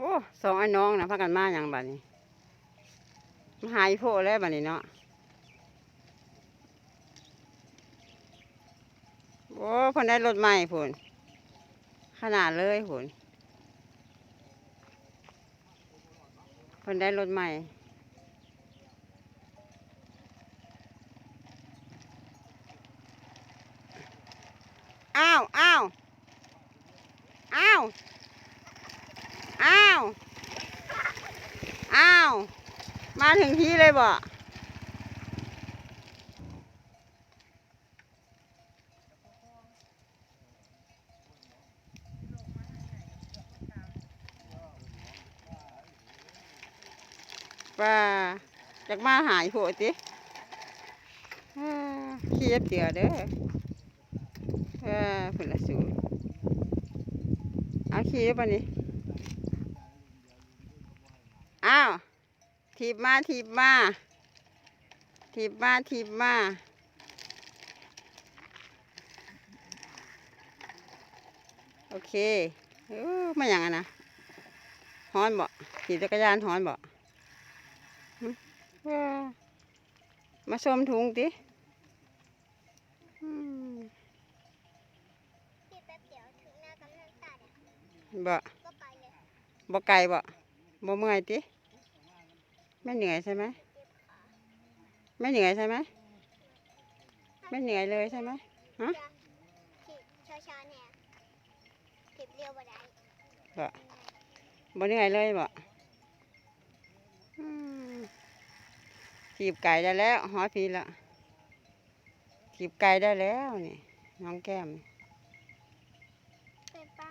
โอ้สองไอ้น้องนะพากันมาอย่างบัดนี้มาหายโพแล้วบัดนี้เนาะโอ้พนได้รถใหม่ผนขนาดเลยผนพนได้รถใหม่อ้าวอ้าวอ้าวอ้าวอ้าวมาถึงที่เลยบ่ว่าจากมาหายโพดติอ่าขี้ยับเจือเด้อเออผลละสูตรเอาขี่ปะนี่อ้าว ถีบมาถีบมาถีบมาถีบมาโอเคเออมาอย่างอะนะฮ้อนบ่ขี่จักรยานฮ้อนบ่หึเออมาชมถุงติอืมพี่แป๊บเดียวถึงหน้ากำนันตาเนี่ยบ่ก็ไปเลยบ่ไกลบ่บ่เมื่อยติ ไม่เหนื่อยใช่ไหมไม่เหนื่อยใช่ไหมไม่เหนื่อยเลยใช่ไหมฮะช้าช้เนี่ยเก็เรียวบ่ได้บ่บ่เหนื่อยเลยบ่จีบไก่ได้แล้วหอพีละจีบไก่ได้แล้วนี่น้องแก้มเป็นปลา